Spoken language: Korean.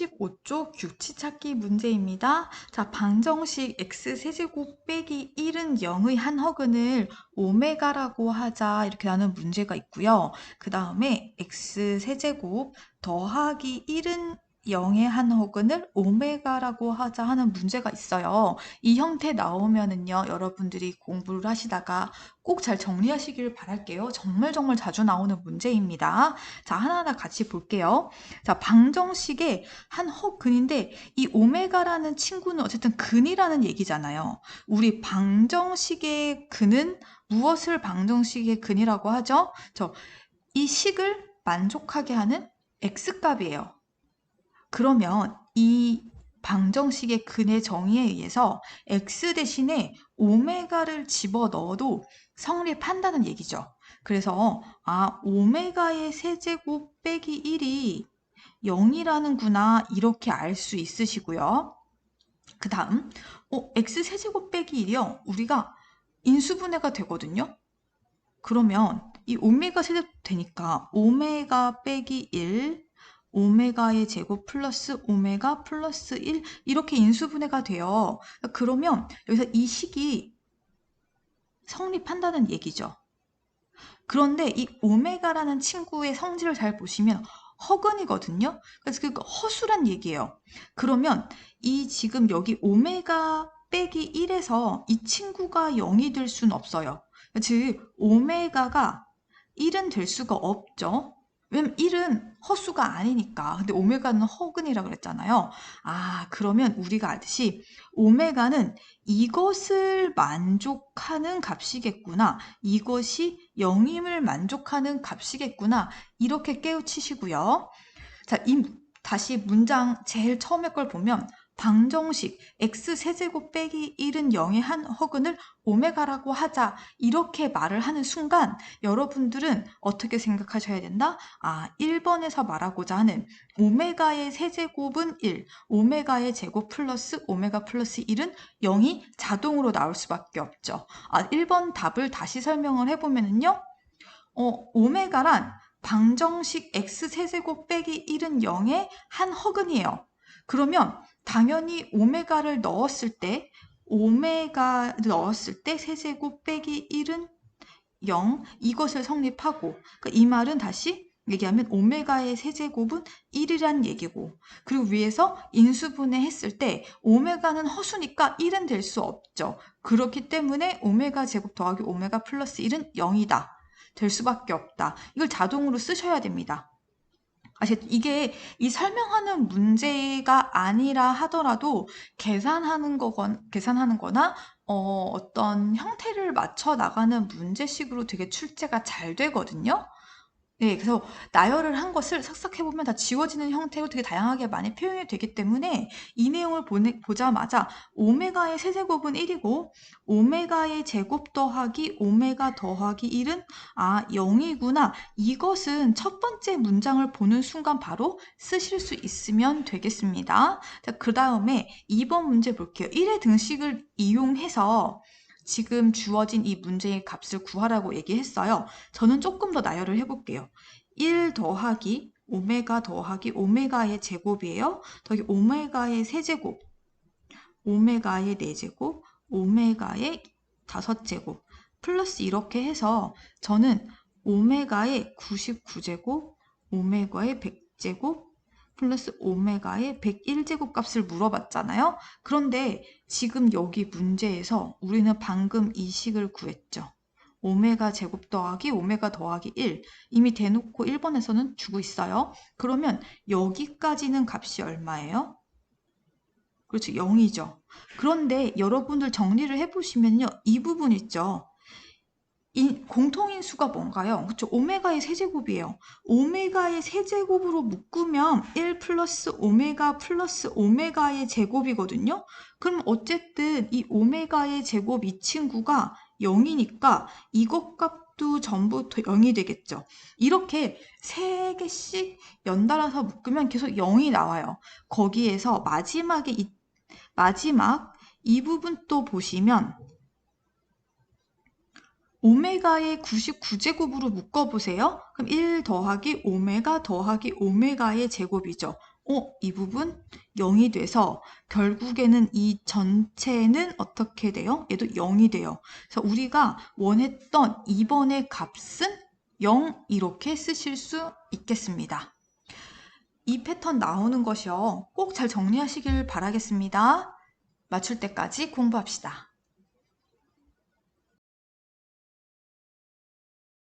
35쪽 규칙 찾기 문제입니다. 자, 방정식 x세제곱 빼기 1은 0의 한 허근을 오메가라고 하자 이렇게 나눈 문제가 있고요. 그 다음에 x세제곱 더하기 1은 0의 한 허근을 오메가라고 하자 하는 문제가 있어요. 이 형태 나오면은요, 여러분들이 공부를 하시다가 꼭 잘 정리하시길 바랄게요. 정말 정말 자주 나오는 문제입니다. 자, 하나하나 같이 볼게요. 자, 방정식의 한 허근인데 이 오메가라는 친구는 어쨌든 근이라는 얘기잖아요. 우리 방정식의 근은 무엇을 방정식의 근이라고 하죠? 저, 이 식을 만족하게 하는 x값이에요. 그러면 이 방정식의 근의 정의에 의해서 x 대신에 오메가를 집어넣어도 성립한다는 얘기죠. 그래서 아 오메가의 세제곱 빼기 1이 0이라는구나 이렇게 알 수 있으시고요. 그 다음 어, x 세제곱 빼기 1이요. 우리가 인수분해가 되거든요. 그러면 이 오메가 세제곱 되니까 오메가 빼기 1 오메가의 제곱 플러스 오메가 플러스 1 이렇게 인수분해가 돼요. 그러면 여기서 이 식이 성립한다는 얘기죠. 그런데 이 오메가라는 친구의 성질을 잘 보시면 허근이거든요. 그래서 그 허수란 얘기예요. 그러면 이 지금 여기 오메가 빼기 1에서 이 친구가 0이 될 수는 없어요. 즉 오메가가 1은 될 수가 없죠. 왜냐면 1은 허수가 아니니까. 근데 오메가는 허근이라 그랬잖아요. 아, 그러면 우리가 알듯이 오메가는 이것을 만족하는 값이겠구나. 이것이 영임을 만족하는 값이겠구나. 이렇게 깨우치시고요. 자, 이 다시 문장 제일 처음에 걸 보면 방정식 x세제곱 빼기 1은 0의 한 허근을 오메가라고 하자 이렇게 말을 하는 순간 여러분들은 어떻게 생각하셔야 된다? 아 1번에서 말하고자 하는 오메가의 세제곱은 1 오메가의 제곱 플러스 오메가 플러스 1은 0이 자동으로 나올 수밖에 없죠. 아 1번 답을 다시 설명을 해보면요 어, 오메가란 방정식 x세제곱 빼기 1은 0의 한 허근이에요. 그러면 당연히 오메가를 넣었을 때 오메가 넣었을 때 세제곱 빼기 1은 0 이것을 성립하고 그러니까 이 말은 다시 얘기하면 오메가의 세제곱은 1이란 얘기고 그리고 위에서 인수분해 했을 때 오메가는 허수니까 1은 될 수 없죠. 그렇기 때문에 오메가 제곱 더하기 오메가 플러스 1은 0이다. 될 수밖에 없다. 이걸 자동으로 쓰셔야 됩니다. 아시 이게 이 설명하는 문제가 아니라 하더라도 계산하는 거건 계산하는 거나 어, 어떤 형태를 맞춰 나가는 문제식으로 되게 출제가 잘 되거든요. 네, 그래서 나열을 한 것을 삭삭해 보면 다 지워지는 형태로 되게 다양하게 많이 표현이 되기 때문에 이 내용을 보내, 보자마자 오메가의 세제곱은 1이고 오메가의 제곱 더하기 오메가 더하기 1은 아 0이구나 이것은 첫 번째 문장을 보는 순간 바로 쓰실 수 있으면 되겠습니다. 자, 그 다음에 2번 문제 볼게요. 1의 등식을 이용해서 지금 주어진 이 문제의 값을 구하라고 얘기했어요. 저는 조금 더 나열을 해볼게요. 1 더하기 오메가 더하기 오메가의 제곱이에요. 더하기 오메가의 세제곱, 오메가의 네제곱, 오메가의 다섯제곱 플러스 이렇게 해서 저는 오메가의 99제곱, 오메가의 100제곱, 플러스 오메가의 101제곱 값을 물어봤잖아요. 그런데 지금 여기 문제에서 우리는 방금 이 식을 구했죠. 오메가 제곱 더하기 오메가 더하기 1 이미 대놓고 1번에서는 주고 있어요. 그러면 여기까지는 값이 얼마예요? 그렇죠. 0이죠. 그런데 여러분들 정리를 해보시면요. 이 부분 있죠. 이 공통인수가 뭔가요? 그렇죠. 오메가의 세제곱이에요. 오메가의 세제곱으로 묶으면 1 플러스 오메가 플러스 오메가의 제곱이거든요. 그럼 어쨌든 이 오메가의 제곱 이 친구가 0이니까 이것 값도 전부 0이 되겠죠. 이렇게 3개씩 연달아서 묶으면 계속 0이 나와요. 거기에서 마지막에 이, 마지막 이 부분 또 보시면 오메가의 99제곱으로 묶어보세요. 그럼 1 더하기 오메가 더하기 오메가의 제곱이죠. 어, 이 부분 0이 돼서 결국에는 이 전체는 어떻게 돼요? 얘도 0이 돼요. 그래서 우리가 원했던 2번의 값은 0 이렇게 쓰실 수 있겠습니다. 이 패턴 나오는 것이요. 꼭 잘 정리하시길 바라겠습니다. 맞출 때까지 공부합시다.